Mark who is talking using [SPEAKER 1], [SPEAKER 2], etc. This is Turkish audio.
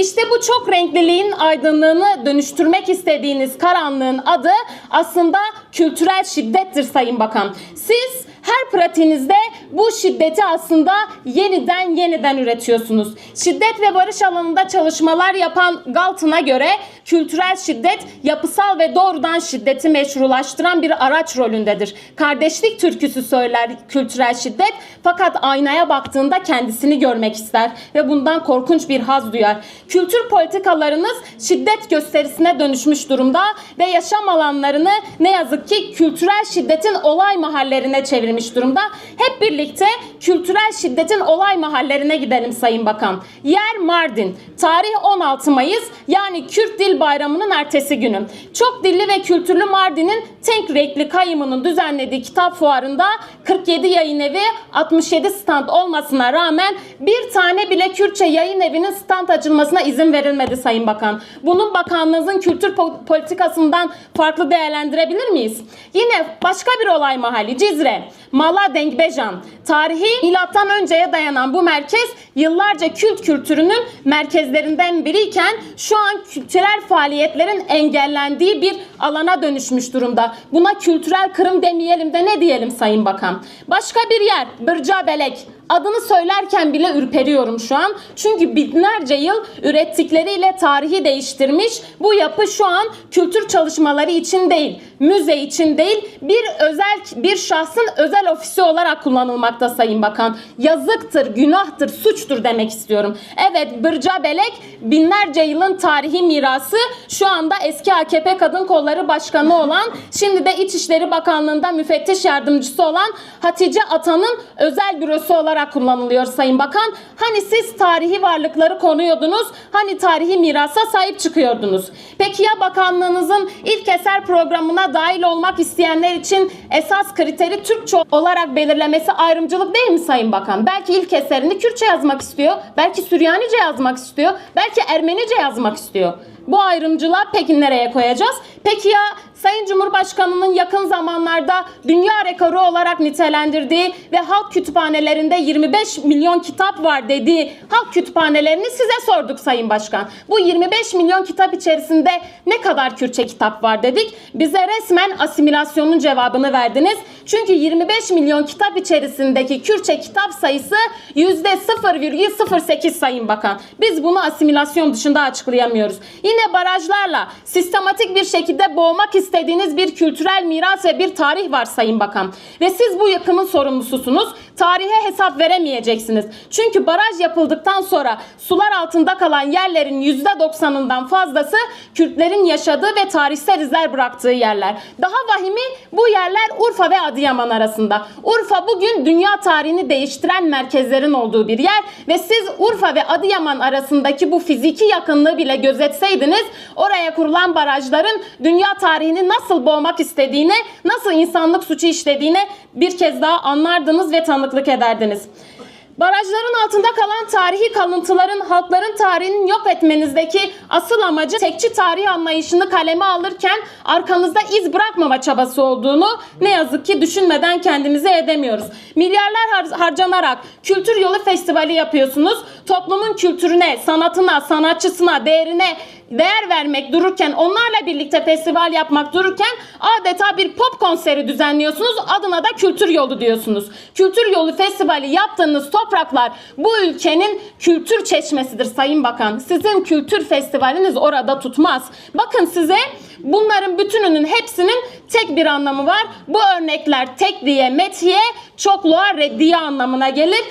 [SPEAKER 1] İşte bu çok renkliliğin aydınlığını dönüştürmek istediğiniz karanlığın adı aslında kültürel şiddettir Sayın Bakan. Siz her pratiğinizde bu şiddeti aslında yeniden yeniden üretiyorsunuz. Şiddet ve barış alanında çalışmalar yapan Galton'a göre kültürel şiddet yapısal ve doğrudan şiddeti meşrulaştıran bir araç rolündedir. Kardeşlik türküsü söyler kültürel şiddet fakat aynaya baktığında kendisini görmek ister ve bundan korkunç bir haz duyar. Kültür politikalarınız şiddet gösterisine dönüşmüş durumda ve yaşam alanlarını ne yazık ki kültürel şiddetin olay mahallerine çevirmiş durumda. Hep birlikte kültürel şiddetin olay mahallerine gidelim Sayın Bakan. Yer Mardin. Tarih 16 Mayıs yani Kürt Dil Bayramı'nın ertesi günü. Çok dilli ve kültürlü Mardin'in Tenk Renkli Kayımı'nın düzenlediği kitap fuarında 47 yayın evi 67 stand olmasına rağmen bir tane bile Kürtçe yayın evinin stand açılmasına izin verilmedi Sayın Bakan. Bunun bakanlığınızın kültür po- politikasından farklı değerlendirebilir miyiz? Yine başka bir olay mahalli Cizre. Mala Dengbejan. Tarihi milattan önceye dayanan bu merkez yıllarca Kürt kültürünün merkezlerinden biriyken şu an kültürel faaliyetlerin engellendiği bir alana dönüşmüş durumda. Buna kültürel kırım demeyelim de ne diyelim Sayın Bakan? Başka bir yer Bırca Belek. Adını söylerken bile ürperiyorum şu an. Çünkü binlerce yıl ürettikleriyle tarihi değiştirmiş. Bu yapı şu an kültür çalışmaları için değil, müze için değil, bir özel bir şahsın özel ofisi olarak kullanılmakta Sayın Bakan. Yazıktır, günahtır, suçtur demek istiyorum. Evet, Bırca Belek binlerce yılın tarihi mirası şu anda eski AKP Kadın Kolları Başkanı olan, şimdi de İçişleri Bakanlığı'nda müfettiş yardımcısı olan Hatice Atan'ın özel bürosu olarak kullanılıyor Sayın Bakan. Hani siz tarihi varlıkları konuyordunuz, hani tarihi mirasa sahip çıkıyordunuz. Peki ya bakanlığınızın ilk eser programına dahil olmak isteyenler için esas kriteri Türkçe olarak belirlemesi ayrımcılık değil mi Sayın Bakan? Belki ilk eserini Kürtçe yazmak istiyor, belki Süryanice yazmak istiyor, belki Ermenice yazmak istiyor. Bu ayrımcılığa peki nereye koyacağız? Peki ya Sayın Cumhurbaşkanı'nın yakın zamanlarda dünya rekoru olarak nitelendirdiği ve halk kütüphanelerinde 25 milyon kitap var dediği halk kütüphanelerini size sorduk Sayın Başkan. Bu 25 milyon kitap içerisinde ne kadar Kürtçe kitap var dedik. Bize resmen asimilasyonun cevabını verdiniz. Çünkü 25 milyon kitap içerisindeki Kürtçe kitap sayısı %0,08 Sayın Bakan. Biz bunu asimilasyon dışında açıklayamıyoruz. Yine barajlarla sistematik bir şekilde boğmak istediğiniz bir kültürel miras ve bir tarih var Sayın Bakan. Ve siz bu yıkımın sorumlususunuz. Tarihe hesap veremeyeceksiniz. Çünkü baraj yapıldıktan sonra sular altında kalan yerlerin %90'ından fazlası Kürtlerin yaşadığı ve tarihsel izler bıraktığı yerler. Daha vahimi bu yerler Urfa ve Adıyaman arasında. Urfa bugün dünya tarihini değiştiren merkezlerin olduğu bir yer ve siz Urfa ve Adıyaman arasındaki bu fiziki yakınlığı bile gözetseydiniz oraya kurulan barajların dünya tarihini nasıl boğmak istediğine, nasıl insanlık suçu işlediğine bir kez daha anlardınız ve tanıklık ederdiniz. Barajların altında kalan tarihi kalıntıların halkların tarihini yok etmenizdeki asıl amacı tekçi tarih anlayışını kaleme alırken arkanızda iz bırakmama çabası olduğunu ne yazık ki düşünmeden kendimize edemiyoruz. Milyarlar har- harcanarak kültür yolu festivali yapıyorsunuz. Toplumun kültürüne, sanatına, sanatçısına, değerine değer vermek dururken onlarla birlikte festival yapmak dururken adeta bir pop konseri düzenliyorsunuz adına da kültür yolu diyorsunuz. Kültür yolu festivali yaptığınız topraklar bu ülkenin kültür çeşmesidir Sayın Bakan. Sizin kültür festivaliniz orada tutmaz. Bakın size bunların bütününün hepsinin tek bir anlamı var. Bu örnekler tekliğe, metiye, çokluğa, reddiye anlamına gelir.